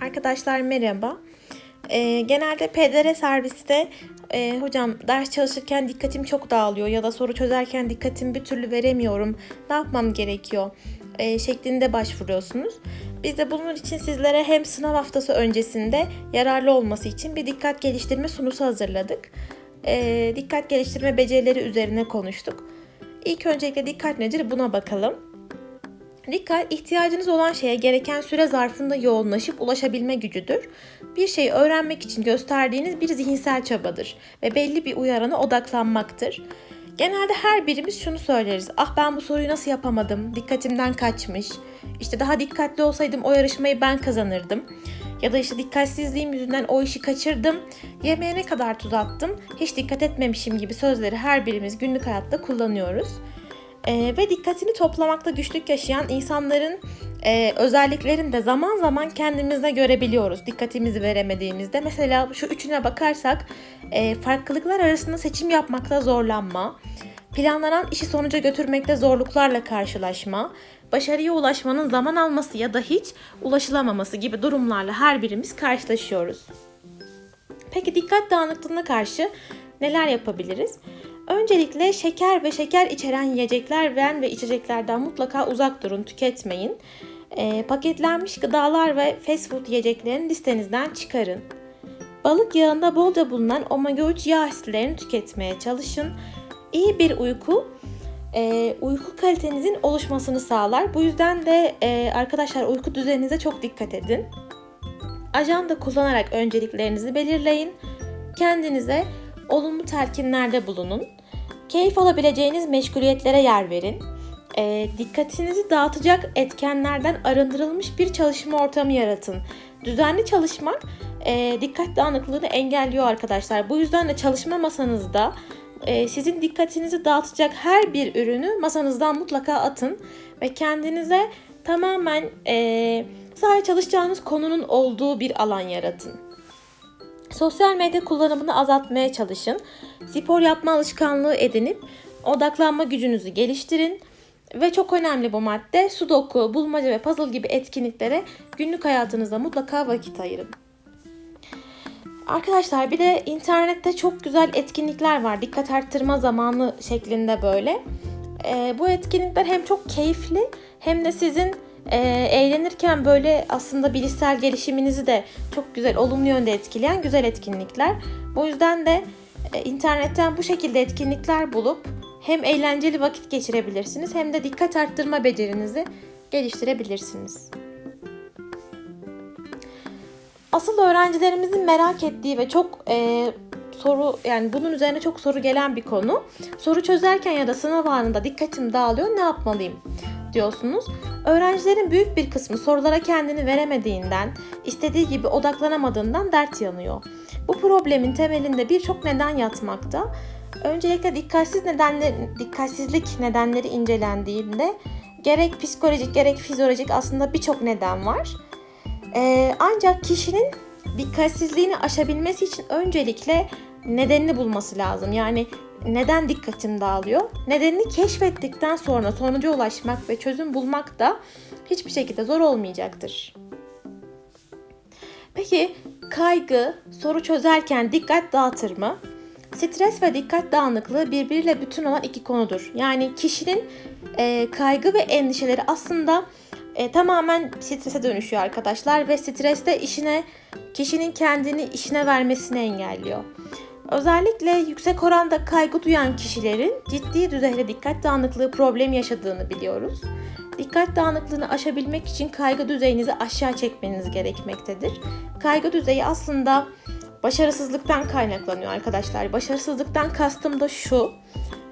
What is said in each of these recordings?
Arkadaşlar merhaba. Ee, genelde PDR serviste e, hocam ders çalışırken dikkatim çok dağılıyor ya da soru çözerken dikkatimi bir türlü veremiyorum. Ne yapmam gerekiyor? E, şeklinde başvuruyorsunuz. Biz de bunun için sizlere hem sınav haftası öncesinde yararlı olması için bir dikkat geliştirme sunusu hazırladık. E, dikkat geliştirme becerileri üzerine konuştuk. İlk öncelikle dikkat nedir buna bakalım. Dikkat, ihtiyacınız olan şeye gereken süre zarfında yoğunlaşıp ulaşabilme gücüdür. Bir şeyi öğrenmek için gösterdiğiniz bir zihinsel çabadır ve belli bir uyarana odaklanmaktır. Genelde her birimiz şunu söyleriz. Ah ben bu soruyu nasıl yapamadım? Dikkatimden kaçmış. İşte daha dikkatli olsaydım o yarışmayı ben kazanırdım. Ya da işte dikkatsizliğim yüzünden o işi kaçırdım. Yemeğe ne kadar tuz attım? Hiç dikkat etmemişim gibi sözleri her birimiz günlük hayatta kullanıyoruz. Ee, ve dikkatini toplamakta güçlük yaşayan insanların e, özelliklerini de zaman zaman kendimizde görebiliyoruz. Dikkatimizi veremediğimizde. Mesela şu üçüne bakarsak e, farklılıklar arasında seçim yapmakta zorlanma, planlanan işi sonuca götürmekte zorluklarla karşılaşma, başarıya ulaşmanın zaman alması ya da hiç ulaşılamaması gibi durumlarla her birimiz karşılaşıyoruz. Peki dikkat dağınıklığına karşı neler yapabiliriz? Öncelikle şeker ve şeker içeren yiyeceklerden ve içeceklerden mutlaka uzak durun, tüketmeyin. E, paketlenmiş gıdalar ve fast food yiyeceklerini listenizden çıkarın. Balık yağında bolca bulunan omega 3 yağ asitlerini tüketmeye çalışın. İyi bir uyku e, uyku kalitenizin oluşmasını sağlar. Bu yüzden de e, arkadaşlar uyku düzeninize çok dikkat edin. Ajanda kullanarak önceliklerinizi belirleyin. Kendinize olumlu telkinlerde bulunun. Keyif alabileceğiniz meşguliyetlere yer verin. E, dikkatinizi dağıtacak etkenlerden arındırılmış bir çalışma ortamı yaratın. Düzenli çalışmak e, dikkat dağınıklığını engelliyor arkadaşlar. Bu yüzden de çalışma masanızda e, sizin dikkatinizi dağıtacak her bir ürünü masanızdan mutlaka atın ve kendinize tamamen e, sadece çalışacağınız konunun olduğu bir alan yaratın. Sosyal medya kullanımını azaltmaya çalışın. Spor yapma alışkanlığı edinip odaklanma gücünüzü geliştirin. Ve çok önemli bu madde sudoku, bulmaca ve puzzle gibi etkinliklere günlük hayatınızda mutlaka vakit ayırın. Arkadaşlar bir de internette çok güzel etkinlikler var. Dikkat arttırma zamanı şeklinde böyle. Ee, bu etkinlikler hem çok keyifli hem de sizin e, eğlenirken böyle aslında bilişsel gelişiminizi de çok güzel, olumlu yönde etkileyen güzel etkinlikler. Bu yüzden de e, internetten bu şekilde etkinlikler bulup hem eğlenceli vakit geçirebilirsiniz hem de dikkat arttırma becerinizi geliştirebilirsiniz. Asıl öğrencilerimizin merak ettiği ve çok e, soru yani bunun üzerine çok soru gelen bir konu. Soru çözerken ya da sınav anında dikkatim dağılıyor ne yapmalıyım diyorsunuz. Öğrencilerin büyük bir kısmı sorulara kendini veremediğinden, istediği gibi odaklanamadığından dert yanıyor. Bu problemin temelinde birçok neden yatmakta. Öncelikle dikkatsiz nedenler, dikkatsizlik nedenleri incelendiğinde gerek psikolojik gerek fizyolojik aslında birçok neden var. Ee, ancak kişinin dikkatsizliğini aşabilmesi için öncelikle nedenini bulması lazım. Yani neden dikkatim dağılıyor? Nedenini keşfettikten sonra sonuca ulaşmak ve çözüm bulmak da hiçbir şekilde zor olmayacaktır. Peki kaygı soru çözerken dikkat dağıtır mı? Stres ve dikkat dağınıklığı birbiriyle bütün olan iki konudur. Yani kişinin e, kaygı ve endişeleri aslında e, tamamen strese dönüşüyor arkadaşlar ve streste işine kişinin kendini işine vermesini engelliyor. Özellikle yüksek oranda kaygı duyan kişilerin ciddi düzeyde dikkat dağınıklığı problemi yaşadığını biliyoruz. Dikkat dağınıklığını aşabilmek için kaygı düzeyinizi aşağı çekmeniz gerekmektedir. Kaygı düzeyi aslında başarısızlıktan kaynaklanıyor arkadaşlar. Başarısızlıktan kastım da şu.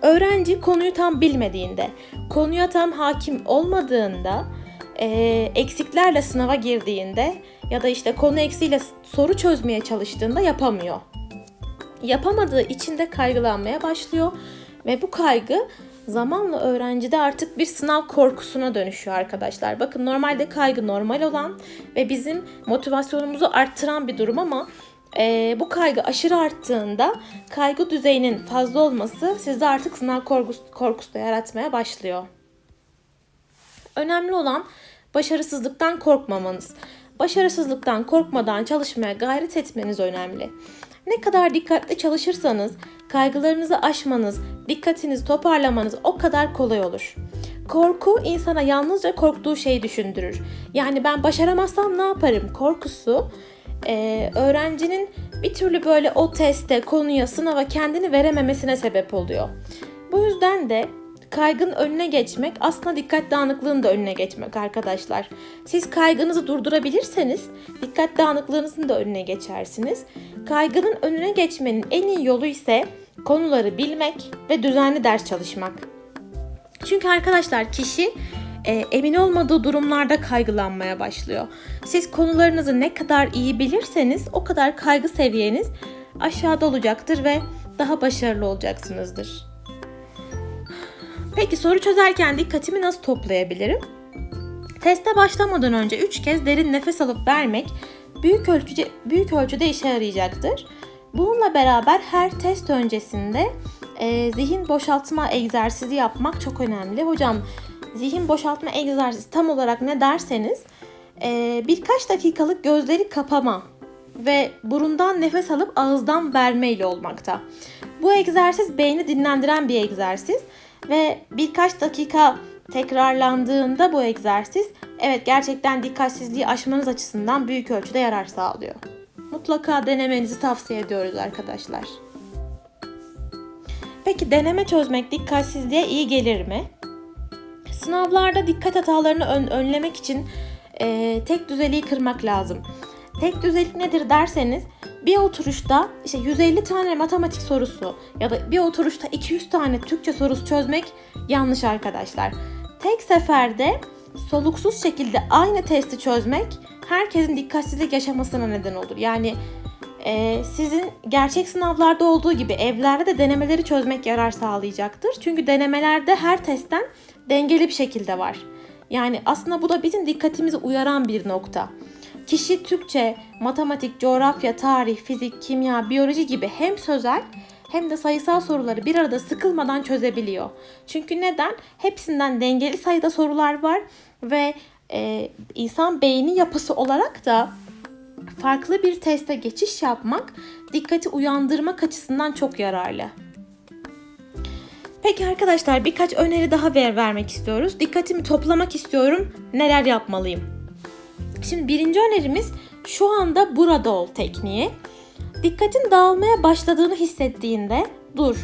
Öğrenci konuyu tam bilmediğinde, konuya tam hakim olmadığında, eksiklerle sınava girdiğinde ya da işte konu eksiğiyle soru çözmeye çalıştığında yapamıyor yapamadığı için de kaygılanmaya başlıyor ve bu kaygı zamanla öğrencide artık bir sınav korkusuna dönüşüyor arkadaşlar. Bakın normalde kaygı normal olan ve bizim motivasyonumuzu arttıran bir durum ama e, bu kaygı aşırı arttığında kaygı düzeyinin fazla olması sizde artık sınav korkusu, korkusu da yaratmaya başlıyor. Önemli olan başarısızlıktan korkmamanız. başarısızlıktan korkmadan çalışmaya gayret etmeniz önemli. Ne kadar dikkatli çalışırsanız kaygılarınızı aşmanız, dikkatinizi toparlamanız o kadar kolay olur. Korku insana yalnızca korktuğu şeyi düşündürür. Yani ben başaramazsam ne yaparım korkusu e, öğrencinin bir türlü böyle o teste, konuya, sınava kendini verememesine sebep oluyor. Bu yüzden de kaygının önüne geçmek aslında dikkat dağınıklığının da önüne geçmek arkadaşlar. Siz kaygınızı durdurabilirseniz dikkat dağınıklığınızın da önüne geçersiniz. Kaygının önüne geçmenin en iyi yolu ise konuları bilmek ve düzenli ders çalışmak. Çünkü arkadaşlar kişi e, emin olmadığı durumlarda kaygılanmaya başlıyor. Siz konularınızı ne kadar iyi bilirseniz o kadar kaygı seviyeniz aşağıda olacaktır ve daha başarılı olacaksınızdır. Peki soru çözerken dikkatimi nasıl toplayabilirim? Teste başlamadan önce 3 kez derin nefes alıp vermek büyük ölçüde, büyük ölçüde işe yarayacaktır. Bununla beraber her test öncesinde e, zihin boşaltma egzersizi yapmak çok önemli. Hocam zihin boşaltma egzersizi tam olarak ne derseniz e, birkaç dakikalık gözleri kapama ve burundan nefes alıp ağızdan verme ile olmakta. Bu egzersiz beyni dinlendiren bir egzersiz ve birkaç dakika tekrarlandığında bu egzersiz evet gerçekten dikkatsizliği aşmanız açısından büyük ölçüde yarar sağlıyor. Mutlaka denemenizi tavsiye ediyoruz arkadaşlar. Peki deneme çözmek dikkatsizliğe iyi gelir mi? Sınavlarda dikkat hatalarını ön, önlemek için e, tek düzeliği kırmak lazım. Tek düzelik nedir derseniz bir oturuşta işte 150 tane matematik sorusu ya da bir oturuşta 200 tane Türkçe sorusu çözmek yanlış arkadaşlar. Tek seferde soluksuz şekilde aynı testi çözmek herkesin dikkatsizlik yaşamasına neden olur. Yani e, sizin gerçek sınavlarda olduğu gibi evlerde de denemeleri çözmek yarar sağlayacaktır. Çünkü denemelerde her testten dengeli bir şekilde var. Yani aslında bu da bizim dikkatimizi uyaran bir nokta. Kişi Türkçe, matematik, coğrafya, tarih, fizik, kimya, biyoloji gibi hem sözel hem de sayısal soruları bir arada sıkılmadan çözebiliyor. Çünkü neden? Hepsinden dengeli sayıda sorular var ve e, insan beyni yapısı olarak da farklı bir teste geçiş yapmak dikkati uyandırmak açısından çok yararlı. Peki arkadaşlar birkaç öneri daha ver vermek istiyoruz. Dikkatimi toplamak istiyorum. Neler yapmalıyım? Şimdi birinci önerimiz şu anda burada ol tekniği. Dikkatin dağılmaya başladığını hissettiğinde dur.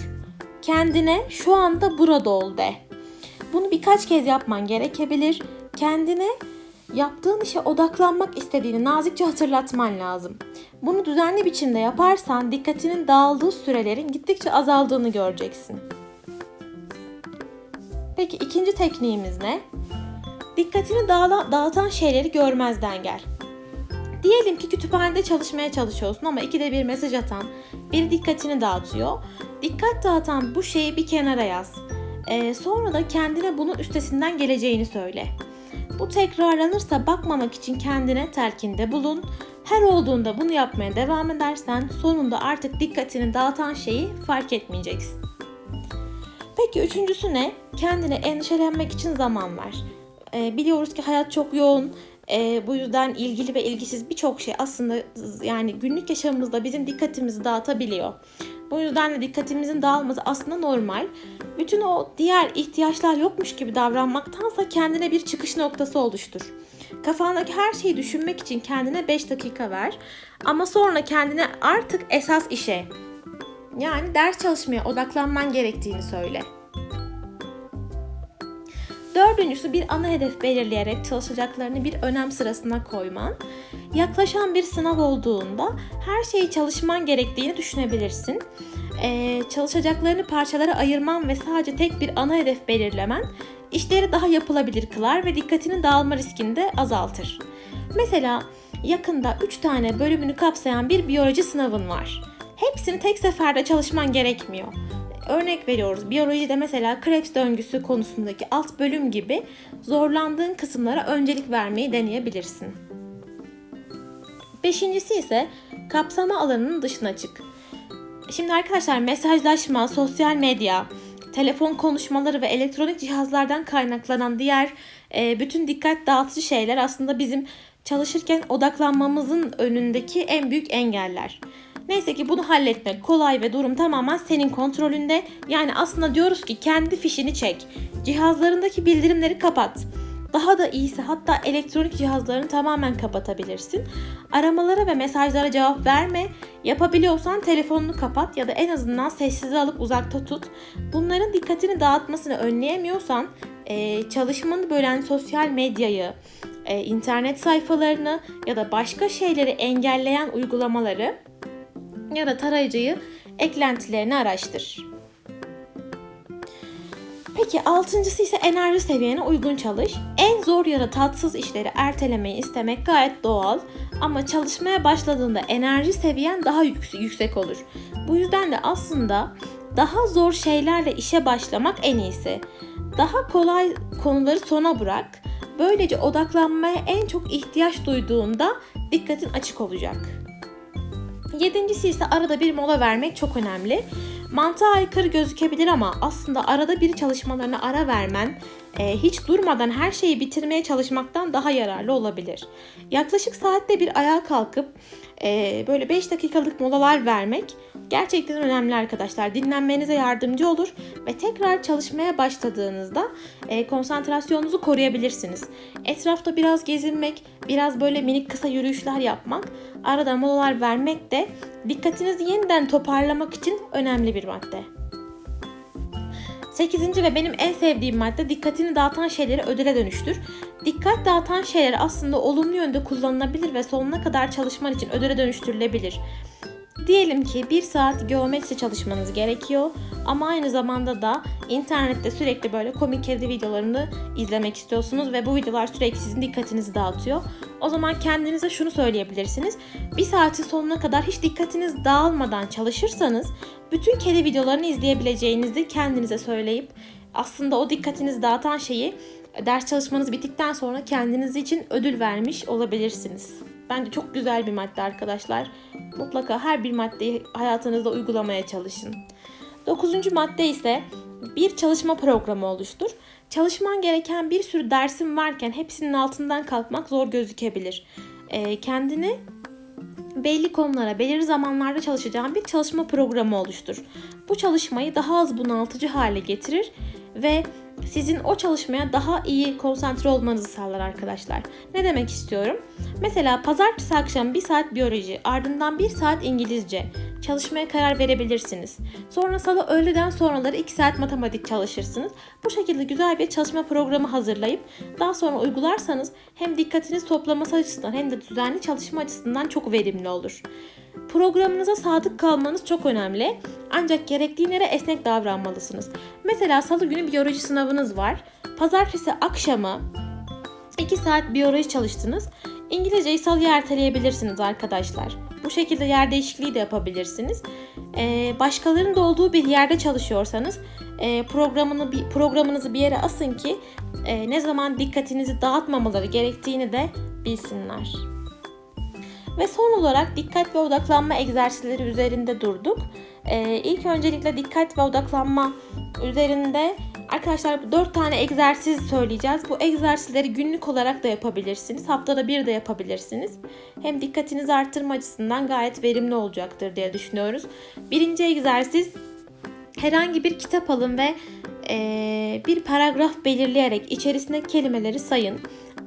Kendine şu anda burada ol de. Bunu birkaç kez yapman gerekebilir. Kendine yaptığın işe odaklanmak istediğini nazikçe hatırlatman lazım. Bunu düzenli biçimde yaparsan dikkatinin dağıldığı sürelerin gittikçe azaldığını göreceksin. Peki ikinci tekniğimiz ne? Dikkatini dağla, dağıtan şeyleri görmezden gel. Diyelim ki kütüphanede çalışmaya çalışıyorsun ama ikide bir mesaj atan biri dikkatini dağıtıyor. Dikkat dağıtan bu şeyi bir kenara yaz. Ee, sonra da kendine bunun üstesinden geleceğini söyle. Bu tekrarlanırsa bakmamak için kendine telkinde bulun. Her olduğunda bunu yapmaya devam edersen sonunda artık dikkatini dağıtan şeyi fark etmeyeceksin. Peki üçüncüsü ne? Kendine endişelenmek için zaman ver. Ee, biliyoruz ki hayat çok yoğun. Ee, bu yüzden ilgili ve ilgisiz birçok şey aslında yani günlük yaşamımızda bizim dikkatimizi dağıtabiliyor. Bu yüzden de dikkatimizin dağılması aslında normal. Bütün o diğer ihtiyaçlar yokmuş gibi davranmaktansa kendine bir çıkış noktası oluştur. Kafandaki her şeyi düşünmek için kendine 5 dakika ver. Ama sonra kendine artık esas işe yani ders çalışmaya odaklanman gerektiğini söyle. Dördüncüsü bir ana hedef belirleyerek çalışacaklarını bir önem sırasına koyman. Yaklaşan bir sınav olduğunda her şeyi çalışman gerektiğini düşünebilirsin. Ee, çalışacaklarını parçalara ayırman ve sadece tek bir ana hedef belirlemen işleri daha yapılabilir kılar ve dikkatinin dağılma riskini de azaltır. Mesela yakında 3 tane bölümünü kapsayan bir biyoloji sınavın var. Hepsini tek seferde çalışman gerekmiyor. Örnek veriyoruz. Biyolojide mesela Krebs döngüsü konusundaki alt bölüm gibi zorlandığın kısımlara öncelik vermeyi deneyebilirsin. Beşincisi ise kapsama alanının dışına çık. Şimdi arkadaşlar mesajlaşma, sosyal medya, telefon konuşmaları ve elektronik cihazlardan kaynaklanan diğer e, bütün dikkat dağıtıcı şeyler aslında bizim çalışırken odaklanmamızın önündeki en büyük engeller. Neyse ki bunu halletmek kolay ve durum tamamen senin kontrolünde. Yani aslında diyoruz ki kendi fişini çek. Cihazlarındaki bildirimleri kapat. Daha da iyisi hatta elektronik cihazlarını tamamen kapatabilirsin. Aramalara ve mesajlara cevap verme. Yapabiliyorsan telefonunu kapat ya da en azından sessize alıp uzakta tut. Bunların dikkatini dağıtmasını önleyemiyorsan e, çalışmanı bölen sosyal medyayı, e, internet sayfalarını ya da başka şeyleri engelleyen uygulamaları ya da tarayıcıyı eklentilerini araştır. Peki altıncısı ise enerji seviyene uygun çalış. En zor ya da tatsız işleri ertelemeyi istemek gayet doğal ama çalışmaya başladığında enerji seviyen daha yüksek olur. Bu yüzden de aslında daha zor şeylerle işe başlamak en iyisi. Daha kolay konuları sona bırak. Böylece odaklanmaya en çok ihtiyaç duyduğunda dikkatin açık olacak. Yedincisi ise arada bir mola vermek çok önemli. Mantığa aykırı gözükebilir ama aslında arada bir çalışmalarına ara vermen e, hiç durmadan her şeyi bitirmeye çalışmaktan daha yararlı olabilir. Yaklaşık saatte bir ayağa kalkıp e, böyle 5 dakikalık molalar vermek gerçekten önemli arkadaşlar. Dinlenmenize yardımcı olur ve tekrar çalışmaya başladığınızda e, konsantrasyonunuzu koruyabilirsiniz. Etrafta biraz gezinmek, biraz böyle minik kısa yürüyüşler yapmak, arada molalar vermek de dikkatinizi yeniden toparlamak için önemli bir madde. Sekizinci ve benim en sevdiğim madde dikkatini dağıtan şeyleri ödüle dönüştür. Dikkat dağıtan şeyler aslında olumlu yönde kullanılabilir ve sonuna kadar çalışman için ödüle dönüştürülebilir. Diyelim ki bir saat geometri çalışmanız gerekiyor ama aynı zamanda da internette sürekli böyle komik kedi videolarını izlemek istiyorsunuz ve bu videolar sürekli sizin dikkatinizi dağıtıyor. O zaman kendinize şunu söyleyebilirsiniz. Bir saatin sonuna kadar hiç dikkatiniz dağılmadan çalışırsanız bütün kedi videolarını izleyebileceğinizi kendinize söyleyip aslında o dikkatinizi dağıtan şeyi ders çalışmanız bittikten sonra kendiniz için ödül vermiş olabilirsiniz. Bence çok güzel bir madde arkadaşlar. Mutlaka her bir maddeyi hayatınızda uygulamaya çalışın. Dokuzuncu madde ise bir çalışma programı oluştur. Çalışman gereken bir sürü dersin varken hepsinin altından kalkmak zor gözükebilir. Ee, kendini belli konulara belirli zamanlarda çalışacağın bir çalışma programı oluştur. Bu çalışmayı daha az bunaltıcı hale getirir ve sizin o çalışmaya daha iyi konsantre olmanızı sağlar arkadaşlar. Ne demek istiyorum? Mesela pazartesi akşam 1 saat biyoloji, ardından 1 saat İngilizce çalışmaya karar verebilirsiniz. Sonra salı öğleden sonraları 2 saat matematik çalışırsınız. Bu şekilde güzel bir çalışma programı hazırlayıp daha sonra uygularsanız hem dikkatiniz toplaması açısından hem de düzenli çalışma açısından çok verimli olur. Programınıza sadık kalmanız çok önemli. Ancak gerektiğinlere esnek davranmalısınız. Mesela salı günü biyoloji sınavınız var. Pazartesi akşamı 2 saat biyoloji çalıştınız. İngilizceyi salıya erteleyebilirsiniz arkadaşlar. Bu şekilde yer değişikliği de yapabilirsiniz. Ee, başkalarının da olduğu bir yerde çalışıyorsanız e, programını programınızı bir yere asın ki e, ne zaman dikkatinizi dağıtmamaları gerektiğini de bilsinler. Ve son olarak dikkat ve odaklanma egzersizleri üzerinde durduk. Ee, ilk öncelikle dikkat ve odaklanma üzerinde arkadaşlar 4 tane egzersiz söyleyeceğiz. Bu egzersizleri günlük olarak da yapabilirsiniz. Haftada bir de yapabilirsiniz. Hem dikkatinizi arttırma açısından gayet verimli olacaktır diye düşünüyoruz. Birinci egzersiz herhangi bir kitap alın ve e, bir paragraf belirleyerek içerisindeki kelimeleri sayın.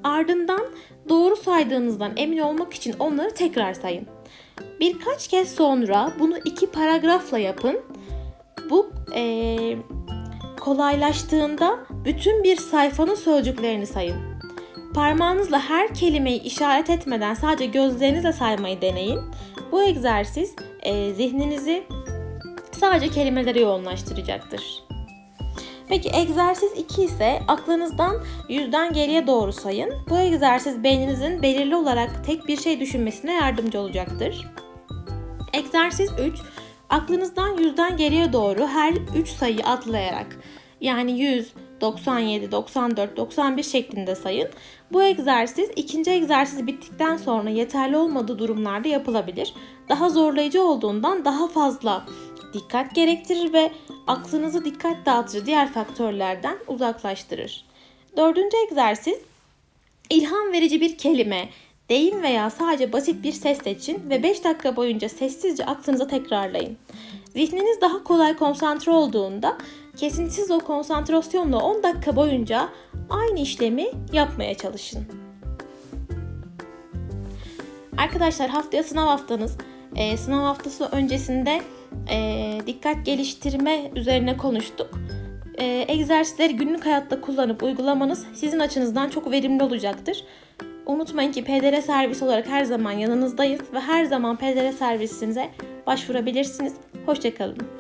Ardından doğru saydığınızdan emin olmak için onları tekrar sayın. Birkaç kez sonra bunu iki paragrafla yapın. Bu e, kolaylaştığında bütün bir sayfanın sözcüklerini sayın. Parmağınızla her kelimeyi işaret etmeden sadece gözlerinizle saymayı deneyin. Bu egzersiz e, zihninizi sadece kelimelere yoğunlaştıracaktır. Peki egzersiz 2 ise aklınızdan yüzden geriye doğru sayın. Bu egzersiz beyninizin belirli olarak tek bir şey düşünmesine yardımcı olacaktır. Egzersiz 3 aklınızdan yüzden geriye doğru her 3 sayı atlayarak yani 100, 97, 94, 91 şeklinde sayın. Bu egzersiz ikinci egzersiz bittikten sonra yeterli olmadığı durumlarda yapılabilir. Daha zorlayıcı olduğundan daha fazla dikkat gerektirir ve aklınızı dikkat dağıtıcı diğer faktörlerden uzaklaştırır. Dördüncü egzersiz ilham verici bir kelime, Deyim veya sadece basit bir ses seçin ve 5 dakika boyunca sessizce aklınıza tekrarlayın. Zihniniz daha kolay konsantre olduğunda kesintisiz o konsantrasyonla 10 dakika boyunca aynı işlemi yapmaya çalışın. Arkadaşlar haftaya sınav haftanız. Ee, sınav haftası öncesinde e, dikkat geliştirme üzerine konuştuk. Ee, egzersizleri günlük hayatta kullanıp uygulamanız sizin açınızdan çok verimli olacaktır. Unutmayın ki PDR servis olarak her zaman yanınızdayız ve her zaman PDR servisinize başvurabilirsiniz. Hoşçakalın.